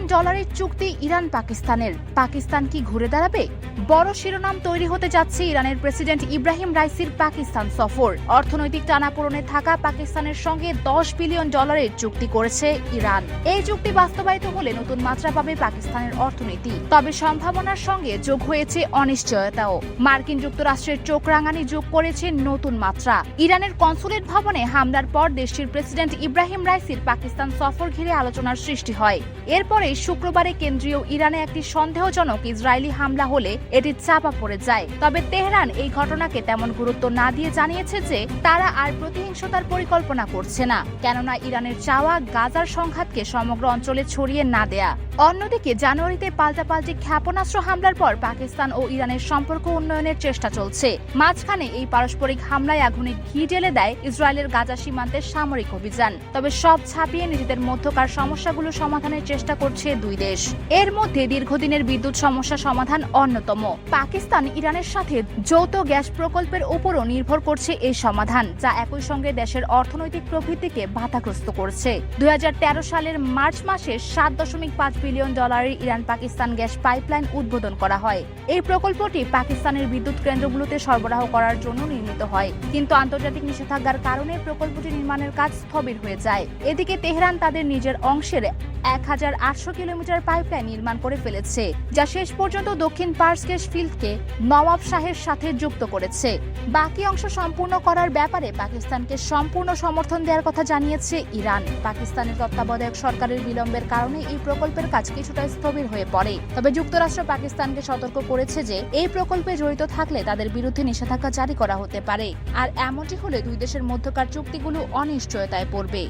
Billion ডলারের চুক্তি Iran পাকিস্তানের। পাকিস্তান কি ঘুরে দাঁড়াবে? বড় শিরোনাম তৈরি হতে যাচ্ছে ইরানের প্রেসিডেন্ট ইব্রাহিম রাইসির পাকিস্তান সফর। অর্থনৈতিক টানাপোড়েনে থাকা পাকিস্তানের সঙ্গে দশ বিলিয়ন ডলারের চুক্তি করেছে ইরান। এই চুক্তি বাস্তবায়িত হলে নতুন মাত্রা পাবে পাকিস্তানের অর্থনীতি। তবে সম্ভাবনার সঙ্গে যোগ হয়েছে অনিশ্চয়তাও। মার্কিন যুক্তরাষ্ট্রের চোখ রাঙানি যোগ করেছে নতুন মাত্রা। ইরানের কনসুলেট ভবনে হামলার পর দেশটির প্রেসিডেন্ট ইব্রাহিম রাইসির পাকিস্তান সফর ঘিরে আলোচনার সৃষ্টি হয়। এরপরে শুক্রবারে কেন্দ্রীয় ইরানে একটি সন্দেহজনক ইসরায়েলি হামলা হলে এটি চাপা পড়ে যায়। তবে তেহরান এই ঘটনাকে তেমন গুরুত্ব না দিয়ে জানিয়েছে যে তারা আর প্রতিহিংসতার পরিকল্পনা করছে না, কেননা ইরানের চাওয়া গাজার সংঘাতকে সমগ্র অঞ্চলে ছড়িয়ে না দেয়া। অন্যদিকে জানুয়ারিতে পাল্টাপাল্টি ক্ষেপণাস্ত্র হামলার পর পাকিস্তান ও ইরানের সম্পর্ক উন্নয়নের চেষ্টা চলছে। মাঝখানে এই পারস্পরিক হামলায় আগুনে ঘি ঢেলে দেয় ইসরায়েলের গাজা সীমান্তের সামরিক অভিযান। তবে সব ছাপিয়ে নিজেদের মধ্যকার সমস্যাগুলো সমাধানের চেষ্টা করছে দুই দেশ। এর মধ্যে দীর্ঘদিনের বিদ্যুৎ সমস্যা সমাধান অন্যতম। পাকিস্তান ইরানের সাথে যৌথ গ্যাস প্রকল্পের উপরও নির্ভর করছে এই সমাধান, যা একই সঙ্গে দেশের অর্থনৈতিক প্রবৃদ্ধিকে বাধাগ্রস্ত করছে। দুই হাজার তেরো সালের মার্চ মাসে সাত দশমিক পাঁচ বিলিয়ন ডলারের ইরান পাকিস্তান গ্যাস পাইপলাইন উদ্বোধন করা হয়। এই প্রকল্পটি পাকিস্তানের বিদ্যুৎ কেন্দ্রগুলোতে সরবরাহ করার জন্য নির্মিত হয়, কিন্তু আন্তর্জাতিক নিষেধাজ্ঞার কারণে প্রকল্পটি নির্মাণের কাজ স্থবির হয়ে যায়। এদিকে তেহরান তাদের নিজের অংশের এক হাজার আট আটশো কিলোমিটার পাইপলাইন নির্মাণ করে ফেলেছে, যা শেষ পর্যন্ত দক্ষিণ পার্সকেশ ফিল্ডকে নওয়াব শাহের সাথে যুক্ত করেছে। বাকি অংশ সম্পূর্ণ করার ব্যাপারে পাকিস্তানকে সম্পূর্ণ সমর্থন দেওয়ার কথা জানিয়েছে ইরান। পাকিস্তানের তত্ত্বাবধায়ক সরকারের বিলম্বের কারণে এই প্রকল্পের কাজ কিছুটা স্থবির হয়ে পড়ে। তবে যুক্তরাষ্ট্র পাকিস্তানকে সতর্ক করেছে যে, এই প্রকল্পে জড়িত থাকলে তাদের বিরুদ্ধে নিষেধাজ্ঞা জারি করা হতে পারে। আর এমনটি হলে দুই দেশের মধ্যকার চুক্তিগুলো অনিশ্চয়তায় পড়বে।